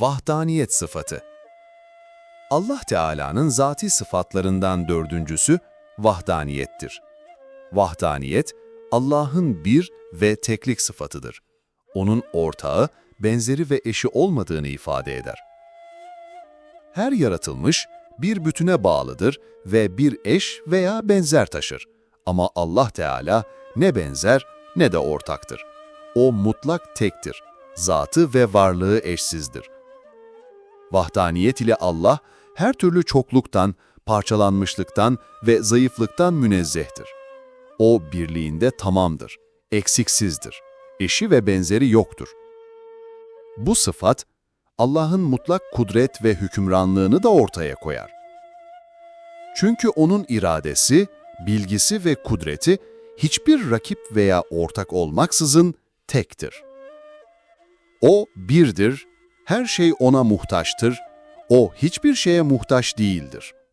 Vahdaniyet sıfatı Allah Teala'nın zati sıfatlarından dördüncüsü vahdaniyettir. Vahdaniyet, Allah'ın bir ve teklik sıfatıdır. Onun ortağı, benzeri ve eşi olmadığını ifade eder. Her yaratılmış bir bütüne bağlıdır ve bir eş veya benzer taşır. Ama Allah Teala ne benzer ne de ortaktır. O mutlak tektir. Zatı ve varlığı eşsizdir. Vahdaniyet ile Allah her türlü çokluktan, parçalanmışlıktan ve zayıflıktan münezzehtir. O birliğinde tamamdır, eksiksizdir. Eşi ve benzeri yoktur. Bu sıfat, Allah'ın mutlak kudret ve hükümranlığını da ortaya koyar. Çünkü O'nun iradesi, bilgisi ve kudreti hiçbir rakip veya ortak olmaksızın tektir. O birdir, her şey O'na muhtaçtır, O hiçbir şeye muhtaç değildir.